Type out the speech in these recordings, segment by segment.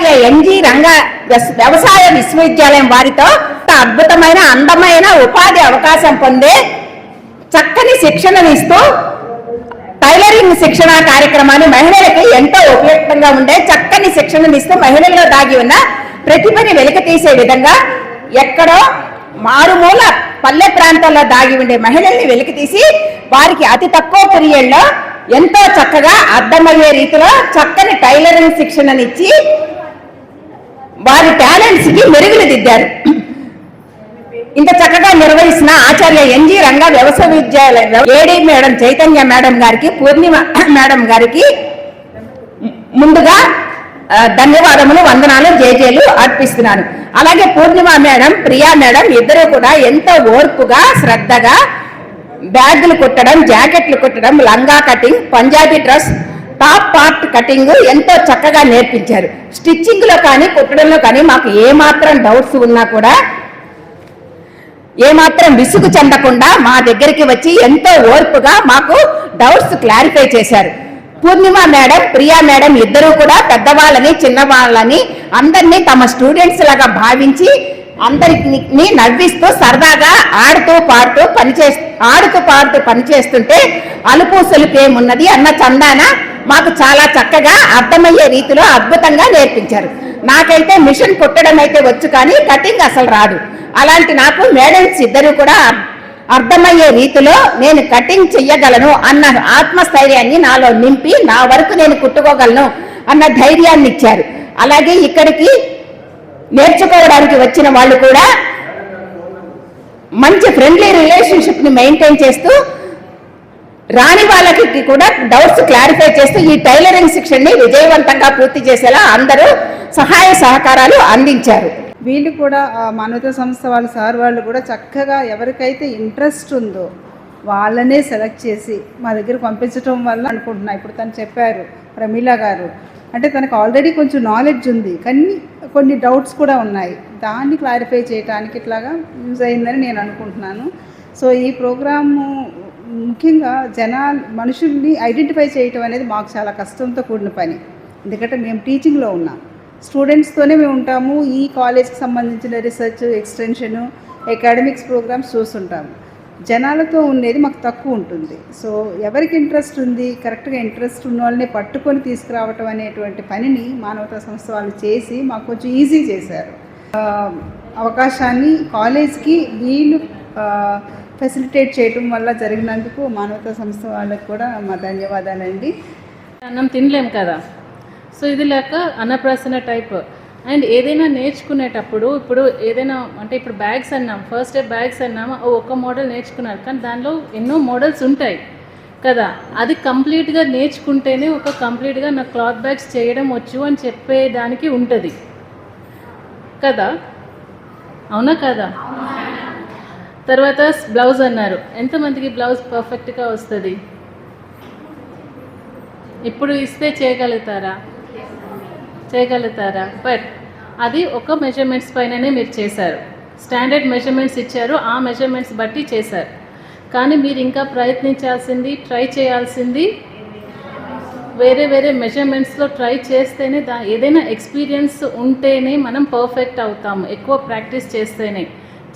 ఆచార్య NG Ranga వ్యవసాయ విశ్వవిద్యాలయం వారితో అద్భుతమైన అందమైన ఉపాధి అవకాశం పొందే చక్కని శిక్షణను ఇస్తూ టైలరింగ్ శిక్షణ కార్యక్రమాన్ని మహిళలకి ఎంతో ఉపయుక్తంగా ఉండే చక్కని శిక్షణను ఇస్తూ మహిళల్లో దాగి ఉన్న ప్రతిభని వెలికి తీసే విధంగా ఎక్కడో మారుమూల పల్లె ప్రాంతాల్లో దాగి ఉండే మహిళల్ని వెలికి తీసి వారికి అతి తక్కువ పీరియడ్లో ఎంతో చక్కగా అర్థమయ్యే రీతిలో చక్కని టైలరింగ్ శిక్షణనిచ్చి వారి టాలెంట్స్కి మెరుగులు దిద్దారు. ఇంత చక్కగా నిర్వహిస్తున్న ఆచార్య ఎన్జి రంగ వ్యవసాయ విద్యాలయం ఏడి మేడం చైతన్య మేడం గారికి పూర్ణిమ మేడం గారికి ముందుగా ధన్యవాదములు వందనాలు జేజేలు అర్పిస్తున్నాను. అలాగే పూర్ణిమ మేడం ప్రియా మేడం ఇద్దరు కూడా ఎంతో ఓర్పుగా శ్రద్ధగా బ్యాగులు కుట్టడం జాకెట్లు కుట్టడం లంగా cutting Punjabi dress top part cutting ఎంతో చక్కగా నేర్పించారు. స్టిచ్చింగ్లో కానీ కుట్టడంలో కానీ మాకు ఏమాత్రం డౌట్స్ ఉన్నా కూడా ఏమాత్రం విసుగు చెందకుండా మా దగ్గరికి వచ్చి ఎంతో ఓర్పుగా మాకు డౌట్స్ క్లారిఫై చేశారు. పూర్ణిమ మేడం ప్రియా మేడం ఇద్దరూ కూడా పెద్దవాళ్ళని చిన్నవాళ్ళని అందరినీ తమ స్టూడెంట్స్ లాగా భావించి అందరిని నవ్విస్తూ సరదాగా ఆడుతూ పాడుతూ పనిచే ఆడుతూ పాడుతూ పనిచేస్తుంటే అలుపు సొలుపు ఏమున్నది అన్న చందాన మాకు చాలా చక్కగా అర్థమయ్యే రీతిలో అద్భుతంగా నేర్పించారు. నాకైతే మిషన్ కుట్టడం అయితే వచ్చు కానీ కటింగ్ అసలు రాదు. అలాంటి నాకు మేడమ్స్ ఇద్దరు కూడా అర్థమయ్యే రీతిలో నేను కటింగ్ చెయ్యగలను అన్న ఆత్మస్థైర్యాన్ని నాలో నింపి నా వరకు నేను కుట్టుకోగలను అన్న ధైర్యాన్ని ఇచ్చారు అలాగే ఇక్కడికి నేర్చుకోవడానికి వచ్చిన వాళ్ళు కూడా మంచి ఫ్రెండ్లీ రిలేషన్షిప్ని మెయింటైన్ చేస్తూ రాని వాళ్ళకి కూడా డౌట్స్ క్లారిఫై చేస్తూ ఈ టైలరింగ్ శిక్షణని విజయవంతంగా పూర్తి చేసేలా అందరూ సహాయ సహకారాలు అందించారు. వీళ్ళు కూడా ఆ సంస్థ వాళ్ళ సార్ వాళ్ళు కూడా చక్కగా ఎవరికైతే ఇంట్రెస్ట్ ఉందో వాళ్ళనే సెలెక్ట్ చేసి మా దగ్గర పంపించడం వల్ల అనుకుంటున్నా. ఇప్పుడు తను చెప్పారు ప్రమీల గారు. అంటే తనకు ఆల్రెడీ కొంచెం నాలెడ్జ్ ఉంది కానీ కొన్ని డౌట్స్ కూడా ఉన్నాయి. దాన్ని క్లారిఫై చేయడానికి ఇట్లాగా యూజ్ అయిందని నేను అనుకుంటున్నాను. సో ఈ ప్రోగ్రాము ముఖ్యంగా జనాలు మనుషుల్ని ఐడెంటిఫై చేయటం అనేది మాకు చాలా కష్టంతో కూడిన పని. ఎందుకంటే మేము టీచింగ్లో ఉన్నాం. స్టూడెంట్స్తోనే మేము ఉంటాము. ఈ కాలేజ్కి సంబంధించిన రీసెర్చ్ ఎక్స్టెన్షన్ అకాడమిక్స్ ప్రోగ్రామ్స్ చూస్తుంటాము. జనాలతో ఉండేది మాకు తక్కువ ఉంటుంది. సో ఎవరికి ఇంట్రెస్ట్ ఉంది కరెక్ట్గా ఇంట్రెస్ట్ ఉన్న వాళ్ళని పట్టుకొని తీసుకురావటం అనేటువంటి పనిని మానవతా సంస్థ వాళ్ళు చేసి మాకు కొంచెం ఈజీ చేశారు. అవకాశాన్ని కాలేజ్కి వీళ్ళు ఫెసిలిటేట్ చేయటం వల్ల జరిగినందుకు మానవతా సంస్థ వాళ్ళకి కూడా మా ధన్యవాదాలండి. అన్నం తినలేం కదా. సో ఇది లేక అన్నప్రాసన టైప్. అండ్ ఏదైనా నేర్చుకునేటప్పుడు ఇప్పుడు ఏదైనా అంటే ఇప్పుడు బ్యాగ్స్ అన్నాం ఫస్ట్ డే బ్యాగ్స్ అన్నాము ఓ ఒక్క మోడల్ నేర్చుకున్నారు. కానీ దానిలో ఎన్నో మోడల్స్ ఉంటాయి కదా. అది కంప్లీట్గా నేర్చుకుంటేనే ఒక కంప్లీట్గా నాకు క్లాత్ బ్యాగ్స్ చేయడం వచ్చు అని చెప్పేదానికి ఉంటుంది. కదా. అవునా కదా? తర్వాత బ్లౌజ్ అన్నారు. ఎంతమందికి బ్లౌజ్ పర్ఫెక్ట్గా వస్తుంది? ఇప్పుడు ఇస్తే చేయగలుగుతారా? చేయగలుగుతారా? బట్ అది ఒక మెజర్మెంట్స్ పైననే మీరు చేశారు. స్టాండర్డ్ మెజర్మెంట్స్ ఇచ్చారు. ఆ మెజర్మెంట్స్ బట్టి చేశారు. కానీ మీరు ఇంకా ప్రయత్నించాల్సింది ట్రై చేయాల్సింది వేరే వేరే మెజర్మెంట్స్లో ట్రై చేస్తేనే దా ఏదైనా ఎక్స్పీరియన్స్ ఉంటేనే మనం పర్ఫెక్ట్ అవుతాము. ఎక్కువ ప్రాక్టీస్ చేస్తేనే.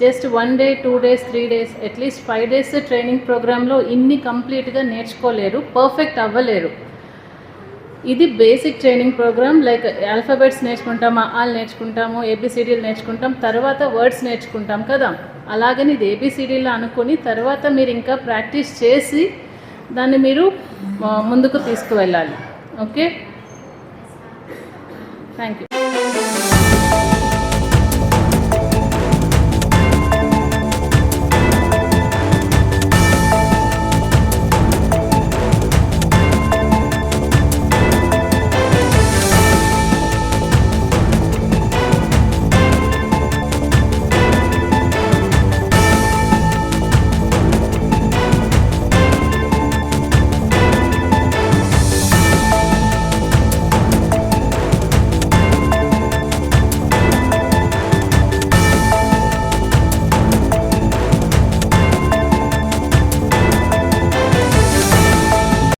Just one day two days three days at least five days training ప్రోగ్రాంలో ఇన్ని కంప్లీట్గా నేర్చుకోలేరు పర్ఫెక్ట్ అవ్వలేరు. ఇది basic training program like alphabets నేర్చుకుంటాం ఆల్ నేర్చుకుంటాము ఏబిసిడీలు నేర్చుకుంటాం తర్వాత వర్డ్స్ నేర్చుకుంటాం కదా. అలాగని ఇది ఏబిసిడీలు అనుకొని తర్వాత మీరు ఇంకా ప్రాక్టీస్ చేసి దాన్ని మీరు ముందుకు తీసుకువెళ్ళాలి. Okay thank you